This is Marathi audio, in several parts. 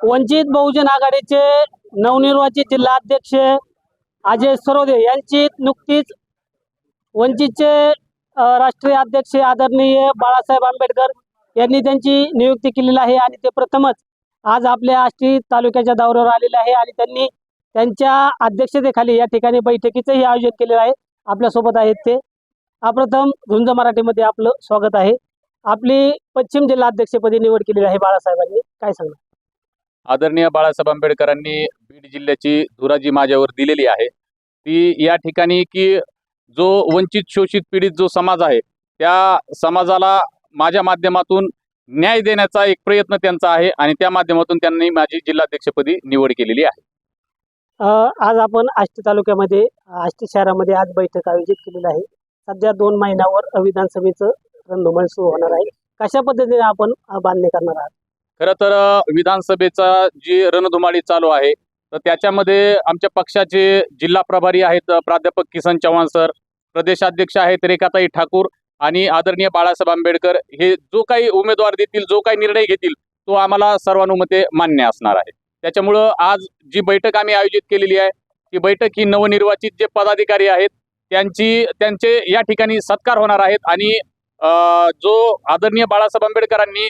वंचित बहुजन आघाडीचे नवनिर्वाचित जिल्हाध्यक्ष अजय सरोदे यांची नुकतीच वंचितचे राष्ट्रीय अध्यक्ष आदरणीय बाळासाहेब आंबेडकर यांनी त्यांची नियुक्ती केलेली आहे आणि ते प्रथमच आज आपल्या आष्टी तालुक्याच्या दौऱ्यावर आलेले आहे आणि त्यांनी त्यांच्या अध्यक्षतेखाली या ठिकाणी बैठकीचंही आयोजन केलेलं आहे. आपल्यासोबत आहेत ते. अप्रथम झुंज मराठीमध्ये आपलं स्वागत आहे. आपली पश्चिम जिल्हा अध्यक्षपदी निवड केलेली आहे बाळासाहेबांनी. काय सांगणार? आदरणीय बाळासाहेब आंबेडकरांनी बीड जिल्ह्याची धुराजी माझ्यावर दिलेली आहे. ती या ठिकाणी की जो वंचित शोषित पीडित जो समाज आहे त्या समाजाला माझ्या माध्यमातून न्याय देण्याचा एक प्रयत्न त्यांचा आहे आणि त्या माध्यमातून त्यांनी माझी जिल्हाध्यक्षपदी निवड केलेली आहे. आज आपण आष्टी तालुक्यामध्ये आष्टी शहरामध्ये आज बैठक आयोजित केलेली आहे. सध्या दोन महिन्यावर विधानसभेचं रणधुमाळी सुरू होणार आहे. कशा पद्धतीने आपण बांधणी करणार आहात? खरं तर विधानसभेचा जी रणधुमाळी चालू आहे तर त्याच्यामध्ये आमच्या पक्षाचे जिल्हा प्रभारी आहेत प्राध्यापक किसन चव्हाण सर प्रदेशाध्यक्ष आहेत रेखाताई ठाकूर आणि आदरणीय बाळासाहेब आंबेडकर. हे जो काही उमेदवार देतील जो काही निर्णय घेतील तो आम्हाला सर्वानुमते मान्य असणार आहे. त्याच्यामुळं आज जी बैठक आम्ही आयोजित केलेली आहे ती बैठक ही नवनिर्वाचित जे पदाधिकारी आहेत त्यांची त्यांचे या ठिकाणी सत्कार होणार आहेत आणि जो आदरणीय बाळासाहेब आंबेडकरांनी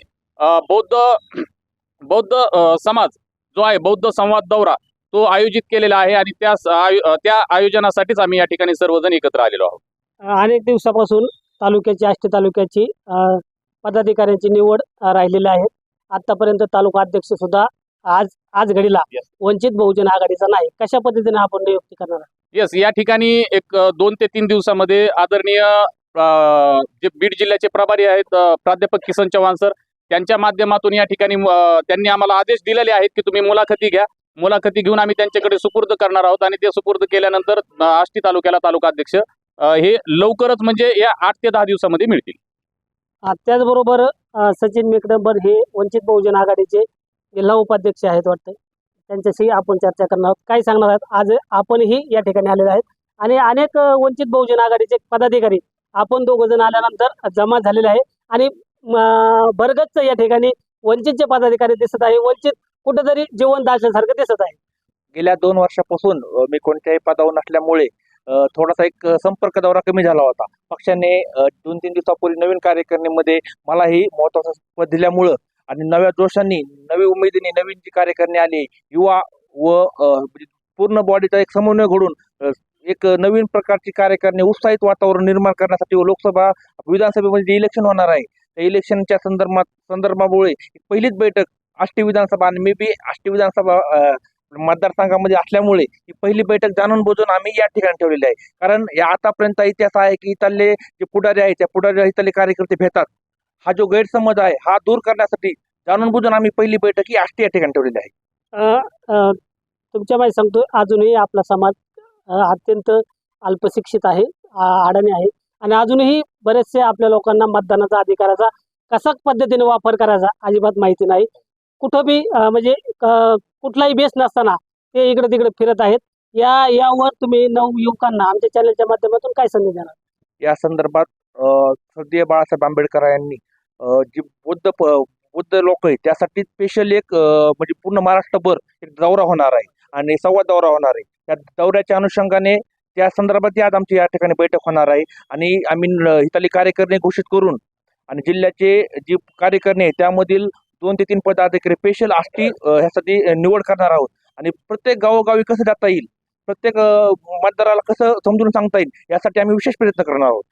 बौद्ध बौद्ध समाज जो आहे बौद्ध संवाद दौरा तो आयोजित केलेला आहे आणि त्या त्या आयोजनासाठीच आम्ही या ठिकाणी सर्वजण एकत्र आलेलो आहोत अनेक दिवसापासून तालुक्याची आष्टी तालुक्याची पदाधिकाऱ्यांची निवड राहिलेली आहे आतापर्यंत तालुका अध्यक्ष सुद्धा आज आज घडीला Yes. वंचित बहुजन आघाडीचा नाही कशा पद्धतीने आपण नियुक्ती करणार? येस या ठिकाणी एक दोन ते तीन दिवसामध्ये आदरणीय जे बीड जिल्ह्याचे प्रभारी आहेत प्राध्यापक किसन चव्हाण सर त्यांच्या माध्यमातून या ठिकाणी त्यांनी आम्हाला आदेश दिलेले आहेत की तुम्ही मुलाखती घ्या. मुलाखती घेऊन आम्ही त्यांच्याकडे सुपूर्द करणार आहोत आणि ते सुपूर्द केल्यानंतर आष्टी तालुक्याला तालुका अध्यक्ष हे लवकरच म्हणजे या आठ ते दहा दिवसामध्ये मिळतील. त्याचबरोबर सचिन मेकडंबर हे वंचित बहुजन आघाडीचे जिल्हा उपाध्यक्ष आहेत वाटतं त्यांच्याशी आपण चर्चा करणार आहोत. काय सांगणार आहोत? आज आपणही या ठिकाणी आलेले आहेत आणि अनेक वंचित बहुजन आघाडीचे पदाधिकारी आपण दोघ जण आल्यानंतर जमा झालेले आहे. आणि बरगच या ठिकाणी वंचितचे पदाधिकारी दिसत आहे वंचित कुठेतरी जीवन दाशासारखं दिसत आहे. गेल्या दोन वर्षापासून मी कोणत्याही पदावर नसल्यामुळे थोडासा एक संपर्क दौरा कमी झाला होता. पक्षाने दोन तीन दिवसापूर्वी नवीन कार्यकारिणीमध्ये मलाही महत्वाचं पद दिल्यामुळं आणि नव्या जोशांनी नवी उमेदीने नवीन जी कार्यकारिणी आली युवा व म्हणजे पूर्ण बॉडीचा एक समन्वय घडून एक नवीन प्रकारची करणे उत्साहित वातावरण निर्माण करण्यासाठी व लोकसभा विधानसभेमध्ये जे इलेक्शन होणार आहे. त्या इलेक्शनच्या संदर्भात संदर्भामुळे पहिलीच बैठक आष्टी विधानसभा आणि मे बी आष्टी विधानसभा मतदारसंघामध्ये असल्यामुळे ही पहिली बैठक जाणून बोजून आम्ही या ठिकाणी ठेवलेली आहे. कारण या आतापर्यंत इतिहास आहे की इथले जे पुढारी आहे त्या पुढारी इथले कार्यकर्ते भेटतात. हा जो गैरसमज आहे हा दूर करण्यासाठी जाणून बुजून आम्ही पहिली बैठक ही आष्टी या ठिकाणी ठेवलेली आहे. तुमच्या माहिती सांगतो अजूनही आपला समाज अत्यंत अल्पशिक्षित आहे आ- अडाणी आहे. आणि अजूनही बरेचसे आपल्या लोकांना मतदानाचा अधिकाराचा कसा पद्धतीने वापर करायचा अजिबात माहिती नाही. कुठं बी म्हणजे क- कुठलाही बेस नसताना ते इकडे तिकडे फिरत आहेत. या यावर तुम्ही नऊ युवकांना आमच्या चॅनलच्या माध्यमातून काय संदेश देणार? या संदर्भात अ, बाळासाहेब आंबेडकर यांनी जी बुद्ध प- बुद्ध लोक आहेत त्यासाठी स्पेशल एक म्हणजे पूर्ण महाराष्ट्रभर एक दौरा होणार आहे. आणि संवाद दौरा होणार आहे. त्या दौऱ्याच्या अनुषंगाने त्या संदर्भात आज आमची या ठिकाणी बैठक होणार आहे. आणि आम्ही हिताली कार्यकारिणी घोषित करून आणि जिल्ह्याचे जी कार्यकारिणी आहे त्यामधील दोन ते तीन पदाधिकारी स्पेशल आष्टी ह्यासाठी निवड करणार आहोत. आणि प्रत्येक गावोगावी कसं जाता येईल प्रत्येक मतदाराला कसं समजून सांगता येईल यासाठी आम्ही विशेष प्रयत्न करणार आहोत.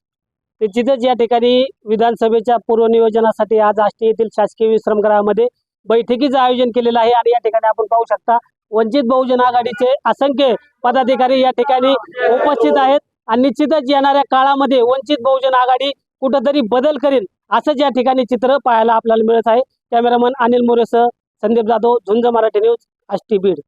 निश्चितच या ठिकाणी विधानसभेच्या पूर्वनियोजनासाठी आज आष्टी येथील शासकीय विश्रमगृहामध्ये बैठकीचं आयोजन केलेलं आहे आणि या ठिकाणी आपण पाहू शकता वंचित बहुजन आघाडीचे असंख्य पदाधिकारी या ठिकाणी उपस्थित आहेत. आणि निश्चितच येणाऱ्या काळामध्ये वंचित बहुजन आघाडी कुठंतरी बदल करेल असंच या ठिकाणी चित्र पाहायला आपल्याला मिळत आहे. कॅमेरामन अनिल मोरेसह संदीप जाधव झुंज मराठी न्यूज आष्टी बीड